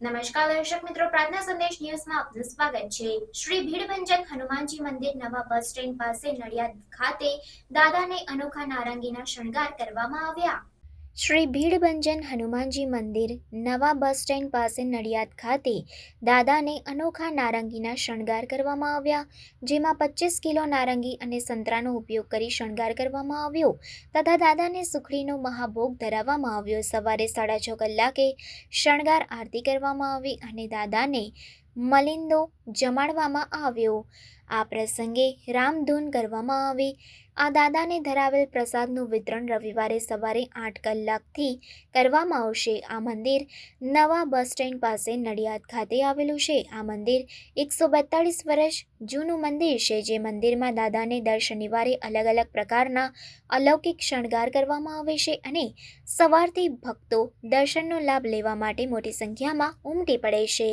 નમસ્કાર દર્શક મિત્રો, પ્રાર્થના સંદેશ ન્યૂઝમાં આપનું સ્વાગત છે. શ્રી ભીડભંજન હનુમાનજી મંદિર નવા બસ સ્ટેન્ડ પાસે નડિયાદ ખાતે દાદાને અનોખા નારંગીના શણગાર કરવામાં આવ્યા. શ્રી ભીડભંજન હનુમાનજી મંદિર નવા બસ સ્ટેન્ડ પાસે નડિયાદ ખાતે દાદાને અનોખા નારંગીના શણગાર કરવામાં આવ્યા, જેમાં પચીસ કિલો નારંગી અને સંતરાનો ઉપયોગ કરી શણગાર કરવામાં આવ્યો તથા દાદાને સુખડીનો મહાભોગ ધરાવવામાં આવ્યો. સવારે સાડા છ કલાકે શણગાર આરતી કરવામાં આવી અને દાદાને મલિંદો જમાડવામાં આવ્યો. આ પ્રસંગે રામધૂન કરવામાં આવી. આ દાદાને ધરાવેલ પ્રસાદનું વિતરણ રવિવારે સવારે આઠ કલાકથી કરવામાં આવશે. આ મંદિર નવા બસ સ્ટેન્ડ પાસે નડિયાદ ખાતે આવેલું છે. આ મંદિર એકસો બેતાળીસ વર્ષ જૂનું મંદિર છે, જે મંદિરમાં દાદાને દર શનિવારે અલગ અલગ પ્રકારના અલૌકિક શણગાર કરવામાં આવે છે અને સવારથી ભક્તો દર્શનનો લાભ લેવા માટે મોટી સંખ્યામાં ઉમટી પડે છે.